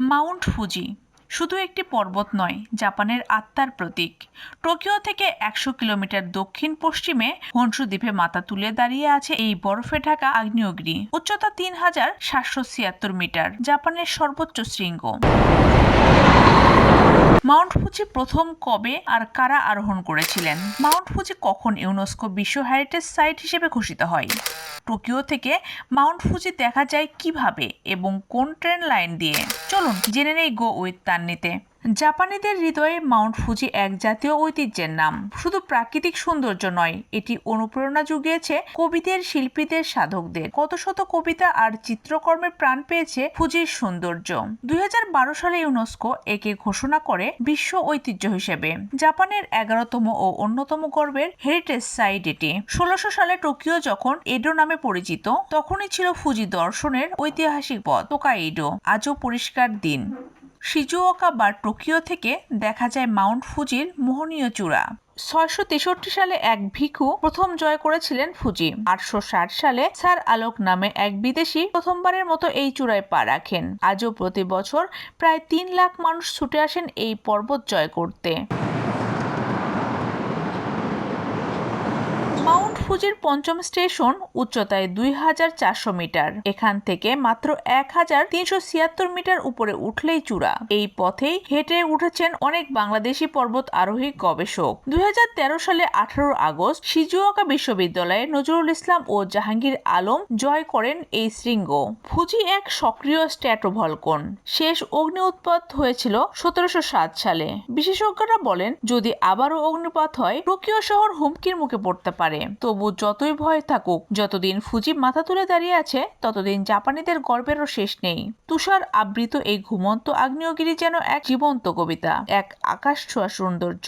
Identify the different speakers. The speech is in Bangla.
Speaker 1: মাউন্ট ফুজি শুধু একটি পর্বত নয়, জাপানের আত্মার প্রতীক। টোকিও থেকে একশো কিলোমিটার দক্ষিণ পশ্চিমে হনসু দ্বীপে মাথা তুলে দাঁড়িয়ে আছে এই বরফে ঢাকা আগ্নেয়গিরি, উচ্চতা তিন হাজার সাতশো ছিয়াত্তর মিটার, জাপানের সর্বোচ্চ শৃঙ্গ। মাউন্ট ফুজি প্রথম কবে আর কারা আরোহণ করেছিলেন? মাউন্ট ফুজি কখন ইউনেস্কো বিশ্ব হেরিটেজ সাইট হিসেবে ঘোষিত হয়? টোকিও থেকে মাউন্ট ফুজি দেখা যায় কীভাবে এবং কোন ট্রেন লাইন দিয়ে? চলুন জেনে নেই গো উইথ তান্নিতে। জাপানিদের হৃদয়ে মাউন্ট ফুজি এক জাতীয় ঐতিহ্যের নাম। শুধু প্রাকৃতিক সৌন্দর্য নয়, এটি অনুপ্রেরণা জুগিয়েছে কবিদের, শিল্পীদের, সাধকদের। কত শত কবিতা আর চিত্রকর্মে প্রাণ পেয়েছে ফুজির সৌন্দর্য। দুই হাজার বারো সালে ইউনেস্কো একে ঘোষণা করে বিশ্ব ঐতিহ্য হিসেবে। জাপানের এগারোতম ও অন্যতম গর্বের হেরিটেজ সাইট এটি। ষোলোশো সালে টোকিও যখন এডো নামে পরিচিত, তখনই ছিল ফুজি দর্শনের ঐতিহাসিক পথ তোকাইডো আজও পরিষ্কার দিন। শিজুওকা বা টোকিও থেকে দেখা যায় মাউন্ট ফুজির মোহনীয় চূড়া। ছয়শো তেষট্টি সালে এক ভিখু প্রথম জয় করেছিলেন ফুজি। আটশো ষাট সালে স্যার আলোক নামে এক বিদেশি প্রথমবারের মতো এই চূড়ায় পা রাখেন। আজও প্রতি বছর প্রায় তিন লাখ মানুষ ছুটে আসেন এই পর্বত জয় করতে। মাউন্ট ফুজির পঞ্চম স্টেশন উচ্চতায় দুই হাজার চারশো মিটার। এখান থেকে মাত্র এক হাজার তিনশো ছিয়াত্তর মিটার উপরে উঠলেই চূড়া। এই পথেই হেঁটে উঠেছেন অনেক বাংলাদেশি পর্বত আরোহী গবেষক। দুই হাজার তেরো সালে আঠারো আগস্ট সিজুয়াকা বিশ্ববিদ্যালয়ে নজরুল ইসলাম ও জাহাঙ্গীর আলম জয় করেন এই শৃঙ্গ। ফুজি এক সক্রিয় স্ট্যাটোভলকন। শেষ অগ্নি উৎপাত হয়েছিল সতেরোশো সাত সালে। বিশেষজ্ঞরা বলেন, যদি আবারও অগ্নিপাত হয়, টোকিও শহর হুমকির মুখে পড়তে পারে। তবু যতই ভয় থাকুক, যতদিন ফুজি মাথা তুলে দাঁড়িয়ে আছে, ততদিন জাপানিদের গর্বেরও শেষ নেই। তুষার আবৃত এই ঘুমন্ত আগ্নেয়গিরি যেন এক জীবন্ত কবিতা, এক আকাশ ছোঁয়া সৌন্দর্য।